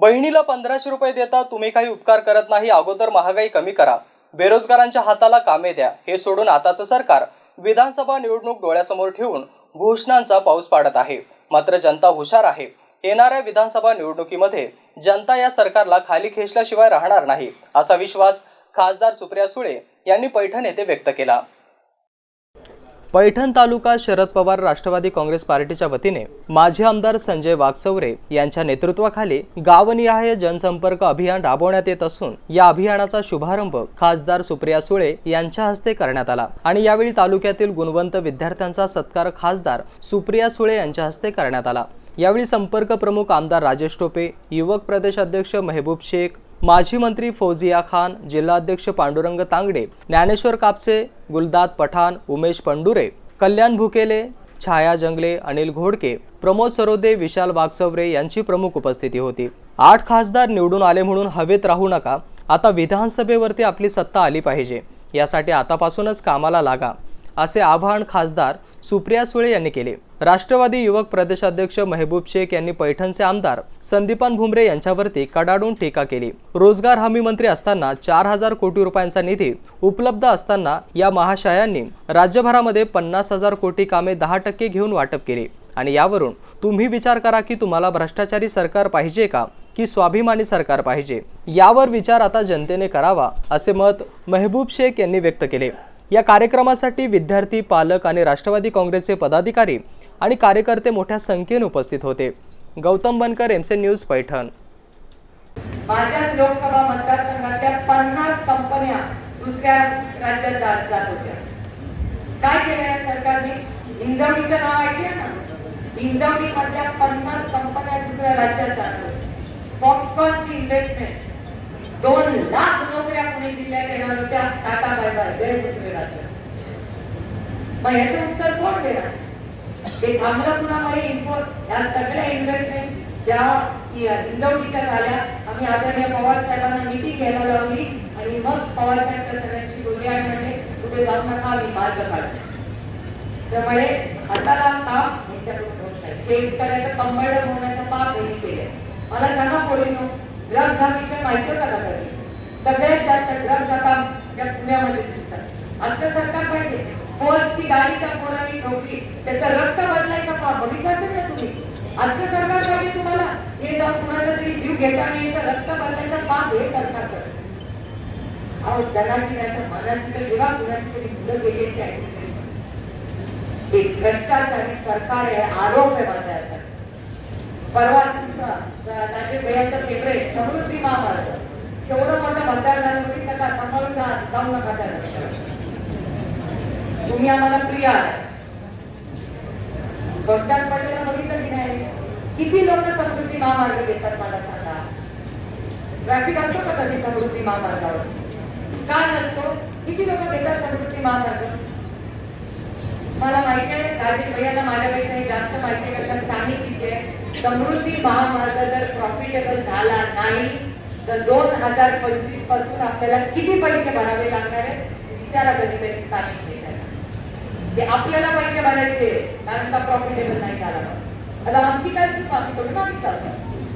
बहिणीला पंधराशे रुपये देता तुम्ही काही उपकार करत नाही अगोदर महागाई कमी करा. बेरोजगारांच्या हाताला कामे द्या हे सोडून आताचं सरकार विधानसभा निवडणूक डोळ्यासमोर ठेवून घोषणांचा पाऊस पाडत आहे. मात्र जनता हुशार आहे. येणाऱ्या विधानसभा निवडणुकीमध्ये जनता या सरकारला खाली खेचल्याशिवाय राहणार नाही असा विश्वास खासदार सुप्रिया सुळे यांनी पैठण येथे व्यक्त केला. पैठण तालुका शरद पवार राष्ट्रवादी काँग्रेस पार्टीच्या वतीने माजी आमदार संजय वागचौरे यांच्या नेतृत्वाखाली गावनिहाय जनसंपर्क अभियान राबवण्यात येत असून या अभियानाचा शुभारंभ खासदार सुप्रिया सुळे यांच्या हस्ते करण्यात आला. आणि यावेळी तालुक्यातील गुणवंत विद्यार्थ्यांचा सत्कार खासदार सुप्रिया सुळे यांच्या हस्ते करण्यात आला. यावेळी संपर्क प्रमुख आमदार राजेश टोपे युवक प्रदेश अध्यक्ष मेहबूब शेख माजी मंत्री फौजिया खान जिल्हाध्यक्ष पांडुरंग तांगडे ज्ञानेश्वर कापसे गुलदाद पठाण उमेश पंडुरे कल्याण भुकेले छाया जंगले अनिल घोडके प्रमोद सरोदे विशाल वागचौरे यांची प्रमुख उपस्थिती होती. आठ खासदार निवडून आले म्हणून हवेत राहू नका आता विधानसभेवरती आपली सत्ता आली पाहिजे. यासाठी आतापासूनच कामाला लागा. असे आवाहन खासदार सुप्रिया सुळे यांनी केले. राष्ट्रवादी युवक प्रदेशाध्यक्ष मेहबूब शेख यांनी पैठणचे आमदार संदीपान भुमरे यांच्यावरती कडाडून टीका केली. रोजगार हमी मंत्री असताना चार हजार कोटी रुपयांचा निधी उपलब्ध असताना या महाशयांनी राज्यभरामध्ये पन्नास हजार कोटी कामे दहा टक्के घेऊन वाटप केली. आणि यावरून तुम्ही विचार करा की तुम्हाला भ्रष्टाचारी सरकार पाहिजे का? की स्वाभिमानी सरकार पाहिजे? यावर विचार आता जनतेने करावा असे मत मेहबूब शेख यांनी व्यक्त केले. या कार्यक्रमासाठी विद्यार्थी पालक आणि राष्ट्रवादी काँग्रेसचे पदाधिकारी आणि कार्यकर्ते मोठ्या संख्येने उपस्थित होते. गौतम बनकर एमसे न्यूज पैठण. माझ्याच लोकसभा मतदारसंघातल्या पन्नास कंपन्या दुसऱ्या राज्यात जात जात होत्या. काय केलं सरकारने? हिंजवडीचं नाव ऐकलं ना हिंजवडी मधल्या पन्नास कंपन्या दुसऱ्या राज्यात जात होत्या. फॉक्सकॉनची इन्व्हेस्टमेंट लाख नोकऱ्या पुणे जिल्ह्यात येणार होत्या. टाटा बाय बाय जय दुसरे राज्य. मग याचं उत्तर कोण देणार? ते थांबलं पुन्हा कुणामुळे इन्फो या सगळ्या इन्व्हेस्टमेंट ज्या हिंदवटीच्या झाल्या आम्ही आदरणीय पवार साहेबांना मिटिंग घ्यायला लावली आणि मग पवार साहेब त्या सगळ्यांशी बोलले आणि म्हणले कुठे जाऊ नका आम्ही मार्ग काढतो. त्यामुळे हाताला काम यांच्याकडून होत नाही. शेतकऱ्याचं कंबळ होण्याचं पाप यांनी केलं मला सांगा पोलीस ड्रग्ज हा विषय माहिती होता का कधी? सगळ्यात जास्त ड्रग्ज आता या पुण्यामध्ये दिसतात. असं सरकार पाहिजे. पोस्टची गाडी त्या पोरांनी ठोकली. त्याचं रक्त बदलायचा का बघितलं असेल ना तुम्ही? आजचं सरकार पाहिजे तुम्हाला. हे जाऊन कुणाचा तरी जीव घेता नाही तर रक्त बदलायचं पाप हे सरकार करत. अहो जगाची नाही तर मनाची तर जेव्हा कुणाची तरी मुलं गेली आहे त्या एक भ्रष्टाचारी सरकार आहे आरोप आहे माझा याचा परवा तुमचा नाशिक भैयांचा फेवरेट समृद्धी महामार्ग तेवढं मोठं मतदार झालं होती त्याचा जाऊन नका त्या रस्त्यावर. तुम्ही आम्हाला प्रिय आहात. बसस्टँड पडलेलं बघितलं की नाही? किती लोक समृद्धी महामार्ग घेतात मला सांगा. ट्रॅफिक असतो का कधी समृद्धी महामार्गावर? का नसतो किती लोक घेतात समृद्धी महामार्ग? मला माहिती आहे राजेश भैयाला माझ्यापेक्षा जास्त माहिती आहे कारण स्थानिक विषय समृद्धी महामार्ग जर प्रॉफिटेबल झाला नाही तर दोन हजार पंचवीसपासून आपल्याला किती पैसे भरावे लागणार आहेत विचारा कधीतरी स्थानिक नेत्यांना ते आपल्याला पैसे भरायचे कारण का प्रॉफिटेबल नाही झाला. आता आमची काय चूक? आम्ही थोडी मागे चालतो